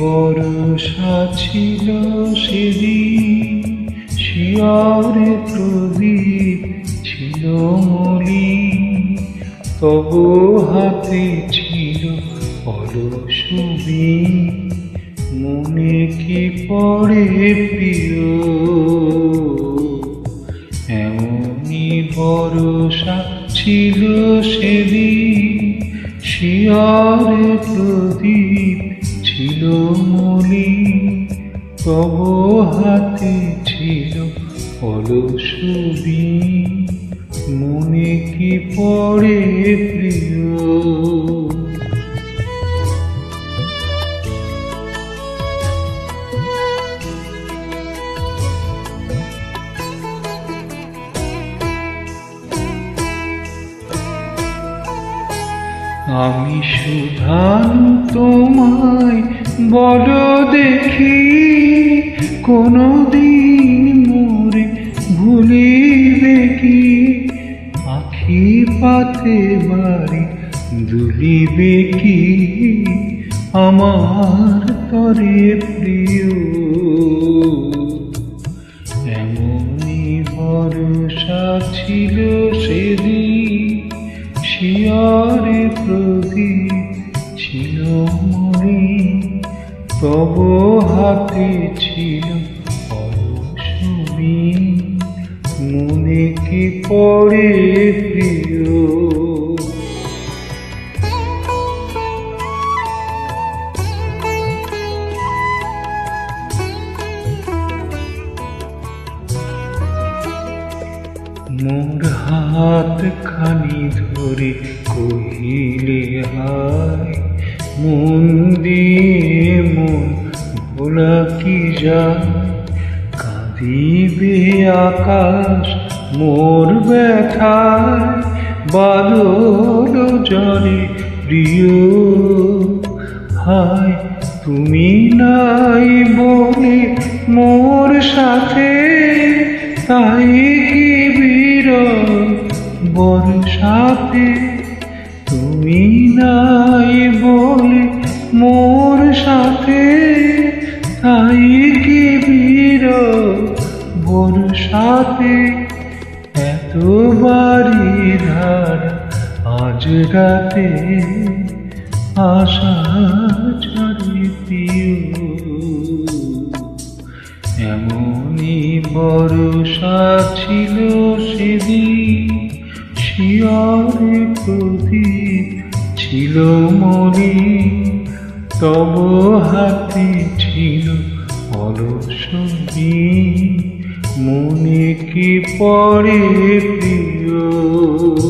বরষা ছিল সেদিন, শিয়ারে প্রদীপ ছিল মলি তবু হাতে ছিল অলসবি মনে কি পড়ে প্রিয়? এমনি বরষা ছিল সেদিন, শিয়ারে প্রদীপ ছিল মনি তব হাতে ছিল অলসবি মনে কি পড়ে প্রিয়? আমি সুধান তোমায় বলো দেখি কোনো দিন মোরে ভুলিবে কি? আখি পাতে বাড়ি দুলিবে কি? আমার তরে প্রিয়। এমনই ভরসা ছিল সেদিন। শিয়ারে প্রদীপ ছিল মরি তব হাতে ছিল মনে কি পড়ে প্রিয় হাত খানি ধরে কহিলে, হায়, মন দিয়ে মন ভোলা কি যায়? কাঁদিবে আকাশ মোর ব্যথায়, বাদল জলে প্রিয়। হায়, তুমি নাই বলে মোর সাথে, তাই বর্ষাতে তুমি নাই বলে মোর সাথে, তাই কি বীর বর্ষাতে এত বাড়ি ধার আজ রাতে আশা ছাড়ি প্রিয় এমনই বর্ষা ছিল সেদিন। শিয়ারে ছিল মরি? তব হাতে ছিল অলস মনে কি পড়ে প্রিয়?